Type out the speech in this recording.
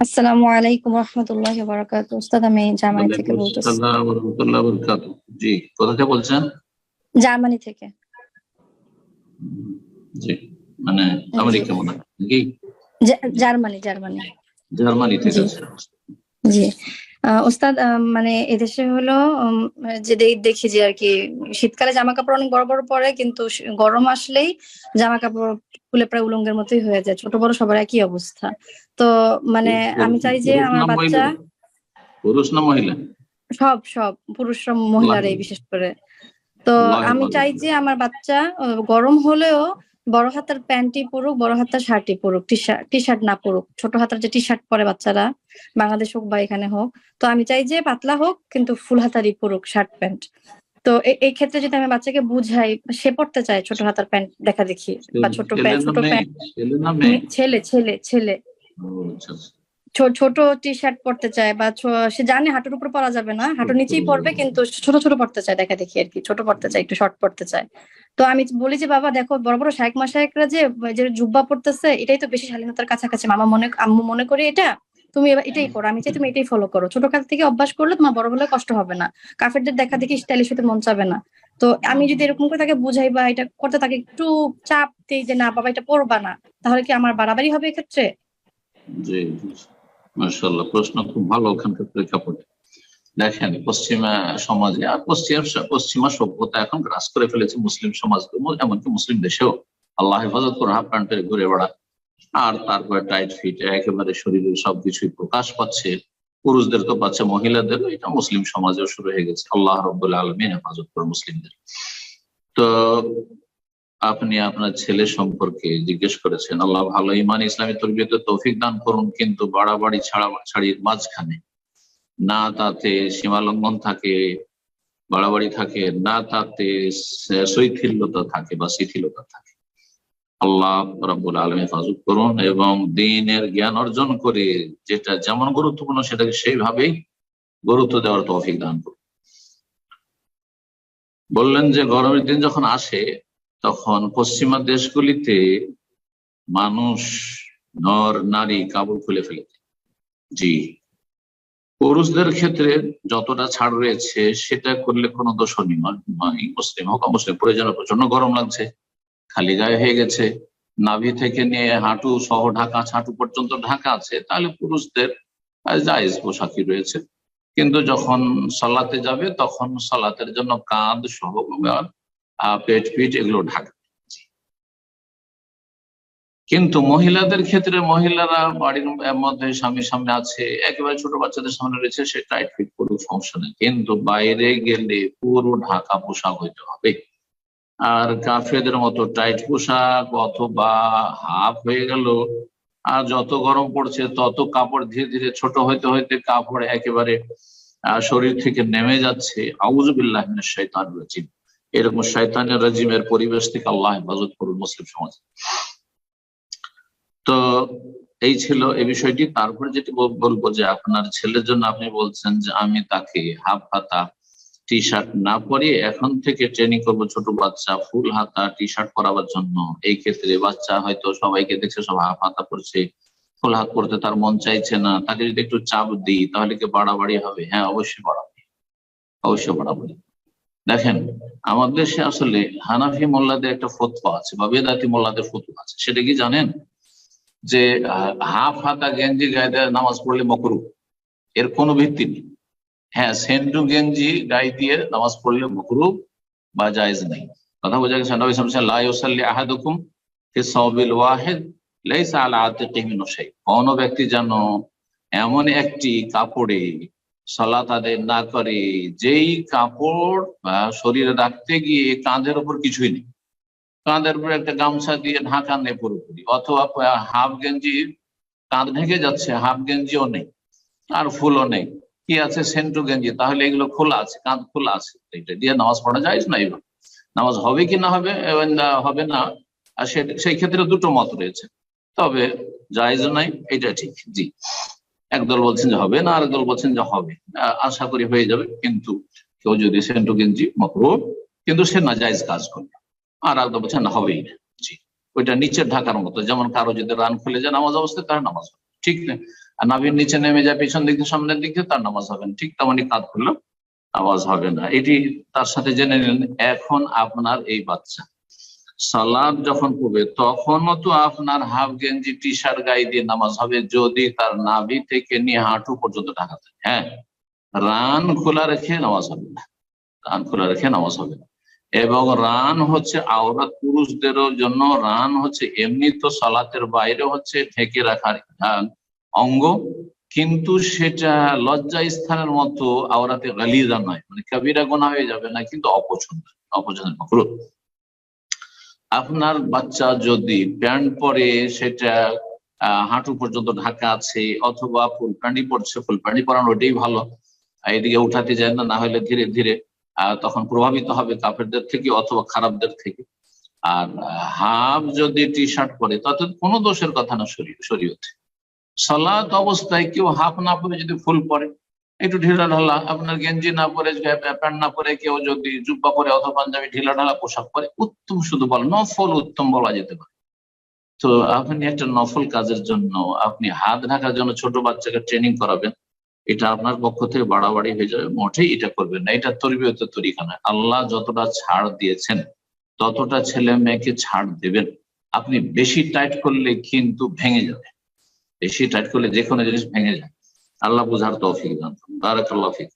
আসসালামু আলাইকুম রাহমাতুল্লাহি ওয়া বারাকাতু উস্তাদ আমি জার্মানি থেকে বলতেছি। আসসালাম ওয়া বারাকাতু জি কোথা থেকে বলছেন? জার্মানি থেকে। জি মানে আমেরিকা মনে হয় নাকি? Germany Germany. জার্মানি থেকে। জি। ওস্তাদ মানে এদেশে হলো যে দেখি যে আর কি শীতকালে জামা কাপড় অনেক বড় বড় পরে কিন্তু গরম আসলেই জামা কাপড় খুলে প্রায় উলঙ্গের মতোই হয়ে যায়। ছোট বড় সবার একই অবস্থা। তো মানে আমি চাই যে আমার বাচ্চা পুরুষ না মহিলা? সব সব পুরুষরা মহিলারাই বিশেষ করে। তো আমি চাই যে আমার বাচ্চা গরম হলেও বড় হাতার প্যান্টই পরুক বড় হাতার শার্টই পরুক টি শার্ট টি শার্ট না পরুক ছোট হাতার যে টি শার্ট পরে বাচ্চারা বাংলাদেশ হোক বা এখানে হোক তো আমি চাই যে পাতলা হোক কিন্তু ফুল হাতারই পরুক শার্ট প্যান্ট। তো এই ক্ষেত্রে যদি আমি বাচ্চাকে বুঝাই সে পড়তে চায় ছোট হাতার প্যান্ট দেখা দেখি বা ছোট প্যান্ট ছোট প্যান্ট। ছেলে ছেলে ছেলে ছোট টি শার্ট পরতে চায় বা সে জানে হাঁটুর উপর পরা যাবে না। হাঁটুর নিচেই পরবে কিন্তু ছোট ছোট পড়তে চায় দেখা দেখি আর কি। ছোট পড়তে চায় একটু শর্ট পড়তে চায়। তো আমি বলি যে বাবা দেখো বড় বড় শায়েক মাসায়েকরা যে যে জুব্বা পড়তেছে এটাই তো বেশি শালীনতার কাছাকাছি। মামা মনে আম্মু মনে করে এটা তুমি এটাই করো আমি চাই তুমি এটাই ফলো করো। ছোট কাল থেকে অভ্যাস করলে তোমার বড় হলে কষ্ট হবে না। কাফেরদের দেখা দেখি স্টাইলিশ হতে মন চাবে না। তো আমি যদি এরকম করে তাকে বুঝাই বা এটা করতে তাকে একটু চাপ দিই যে না বাবা এটা পড়বা না। তাহলে কি আমার বাড়াবাড়ি হবে এক্ষেত্রে? জি। মার্শাল্লাহ প্রশ্ন খুব ভালো ওখানকার প্রেক্ষাপটে দেখেন, পশ্চিমা সমাজে, আর পশ্চিম পশ্চিমা সভ্যতা এখন গ্রাস করে ফেলেছে মুসলিম সমাজ এমনকি মুসলিম দেশেও। আল্লাহ হেফাজত করে, হাফ প্যান্ট ঘুরে বেড়া। আর তারপরে টাইট ফিট একেবারে শরীরের সবকিছুই প্রকাশ পাচ্ছে। পুরুষদের তো পাচ্ছে মহিলাদের এটা মুসলিম সমাজেও শুরু হয়ে গেছে। আল্লাহ রব্বুল্লাহ আলমিন হেফাজত করে মুসলিমদের। তো আপনি আপনার ছেলে সম্পর্কে জিজ্ঞেস করেছেন, আল্লাহ ভালো ইমান ইসলামী তরবিয়তে তৌফিক দান করুন, কিন্তু বাড়াবাড়ি ছাড়া ছাড়ির মাঝখানে না তাতে সীমা লঙ্ঘন থাকে, বাড়াবাড়ি থাকে, না তাতে শৈথিল্যতা থাকে বা শিথিলতা থাকে। আল্লাহ রাব্বুল আলম হেফাজত করুন এবং দিনের জ্ঞান অর্জন করে যেটা যেমন গুরুত্বপূর্ণ সেটাকে সেইভাবেই গুরুত্ব দেওয়ার তৌফিক দান করুন। বললেন যে গরমের দিন যখন আসে তখন পশ্চিমা দেশগুলিতে মানুষ, নর, নারী কাপড় খুলে ফেলেছে। জি। পুরুষদের ক্ষেত্রে যতটা ছাড় রয়েছে, সেটা করলে কোনো দোষণীয় নয় মুসলিম হোক, অমুসলিম প্রয়োজনে প্রচণ্ড গরম লাগছে, খালি গায়ে হয়ে গেছে। নাভি থেকে নিয়ে হাঁটু সহ ঢাকা হাঁটু পর্যন্ত ঢাকা আছে, তাহলে পুরুষদের জায়েজ পোশাকই রয়েছে। কিন্তু যখন সালাতে যাবে, তখন সালাতের জন্য কাঁধ সহ পেট পিঠ এগুলো ঢাকা। কিন্তু মহিলাদের ক্ষেত্রে মহিলারা বাড়ির মধ্যে স্বামীর সামনে আছে, একেবারে ছোট বাচ্চাদের সামনে রয়েছে, সে টাইট ফিট করুক সমস্যা নেই। কিন্তু বাইরে গেলে পুরো ঢাকা পোশাক হইতে হবে। আর কাফেদের মতো টাইট পোশাক অথবা হাফ হয়ে গেল, আর যত গরম পড়ছে, তত কাপড় ধীরে ধীরে ছোট হইতে হইতে কাপড় একেবারে শরীর থেকে নেমে যাচ্ছে। আউজবিল্লাহ শৈতান রাজিম। এরকম শৈতানের রাজিমের পরিবেশ থেকে আল্লাহ হেফাজত করুন মুসলিম সমাজ। তো এই ছিল এই বিষয়টি। তারপরে যেটি বলব যে আপনার ছেলের জন্য আপনি বলছেন যে আমি তাকে হাফ হাতা টি শার্ট না পরিয়ে এখন থেকে ট্রেনিং করব ছোট বাচ্চা, ফুল হাতা টি শার্ট পরাবার জন্য। এই ক্ষেত্রে বাচ্চা হয়তো সবাইকে দেখছে সব হাফ হাতা পরছে, ফুল হাত পরতে তার মন চাইছে না। তাকে যদি একটু চাপ দিই, তাহলে কি বাড়াবাড়ি হবে? হ্যাঁ অবশ্যই বাড়াবাড়ি অবশ্যই বাড়াবাড়ি দেখেন, আমাদের দেশে আসলে হানাফি মোল্লাদের একটা ফতোয়া আছে বা বেদাতি মোল্লাদের ফতোয়া আছে। সেটা কি জানেন? যে হাফ হাতা গেঞ্জি গায়ে নামাজ পড়লে মকরু। এর কোনো ভিত্তি নেই। হ্যাঁ সেন্টু গেঞ্জি গায়ে দিয়ে নামাজ পড়লে মকরু বা জায়েজ নেই। কথা বোঝা গেছে? নবী আলাইহি ওয়াসাল্লাম আহাদুকুম ফি সাওবিল ওয়াহিদ, লাইসা আলা কোন ব্যক্তি যেন এমন একটি কাপড়ে সালাত আদায় না করে, যেই কাপড় শরীরে রাখতে গিয়ে কাঁধের উপর কিছুই নেই। কাঁধের উপর একটা গামছা দিয়ে ঢাকা নেই পুরোপুরি, অথবা হাফ গেঞ্জি কাঁধ ঢেকে যাচ্ছে, হাফ গেঞ্জিও নেই, আর ফুলও নেই। কি আছে? সেন্টু গেঞ্জি, তাহলে এগুলো খোলা আছে, কাঁধ খোলা আছে। এটা দিয়ে নামাজ পড়া যায় না এবার? নামাজ হবে কি না হবে? হবে না। আর সেই ক্ষেত্রে দুটো মত রয়েছে। তবে জায়েজ নাই, এটা ঠিক, জি। একদল বলছেন যে হবে না আর দল বলছেন যে হবে। আশা করি হয়ে যাবে, কিন্তু কেউ যদি সেন্টু গেঞ্জি মকরু কিন্তু সে না জায়েজ কাজ করবে। আর একদল বলছেন না, হবেই না। জি, ওইটা নিচের ঢাকার মতো। যেমন কারও যদি রান খুলে যায় নামাজ অবস্থায়, তার নামাজ হবে। ঠিক না? আর নাভির নিচে নেমে যায় পেছন দিক থেকে সামনের দিকে তার নামাজ হবে না। ঠিক তেমনই কাজ খুললেও নামাজ হবে না। এটি তার সাথে জেনে নিলেন, এখন আপনার এই বাচ্চা। সালাদ যখন পড়বে, তখনও তো আপনার হাফ গেঞ্জি টি শার্ট গায়ে দিয়ে নামাজ হবে যদি তার নাভি থেকে নিয়ে হাঁটু পর্যন্ত ঢাকা থাকে। হ্যাঁ? রান খোলা রেখে নামাজ হবে না। রান খোলা রেখে নামাজ হবে না। এবং রান হচ্ছে আওরাত পুরুষদেরও জন্য, রান হচ্ছে এমনি তো সালাতের বাইরে হচ্ছে ঢেকে রাখার অঙ্গ। কিন্তু সেটা লজ্জা স্থানের মতো আওরাতে গালিজা নয়। মানে কবিরা গোনা হয়ে যাবে না, কিন্তু অপছন্দ। অপছন্দ মাকরুহ। আপনার বাচ্চা যদি প্যান্ট পরে সেটা হাঁটু পর্যন্ত ঢাকা আছে অথবা ফুল প্যান্টই পড়ছে, ফুল প্যান্টই পরানো ওটাই ভালো। এদিকে উঠাতে যায় না না হলে ধীরে ধীরে তখন প্রভাবিত হবে কাপড়দের থেকে অথবা খারাপদের থেকে। আর হাফ যদি টি শার্ট পরে, তাতে কোনো দোষের কথা না শরীর, শরীয়তে। সালাত অবস্থায় কেউ হাফ না পরে যদি ফুল পরে একটু ঢিলা ঢালা, আপনার গেঞ্জি না পরে প্যান্ট না পরে, কেউ যদি জুব্বা পরে অথবা পাঞ্জাবি ঢিলা ঢালা পোশাক পরে, উত্তম শুধু বল, নফল উত্তম বলা যেতে পারে। তো আপনি একটা নফল কাজের জন্য, আপনি হাত ঢাকার জন্য ছোট বাচ্চাকে ট্রেনিং করাবেন, এটা আপনার পক্ষ থেকে বাড়াবাড়ি হয়ে যাবে, মোটেই এটা করবেন না। এটা তরবিয়ত তরিকা নয় আল্লাহ যতটা ছাড় দিয়েছেন, ততটা ছেলে মেয়েকে ছাড় দেবেন। আপনি বেশি টাইট করলে কিন্তু ভেঙে যাবে। বেশি টাইট করলে যে কোনো জিনিস ভেঙে যায় আল্লাহ বুঝার তৌফিক দান। বারাকাল্লাহ ফিক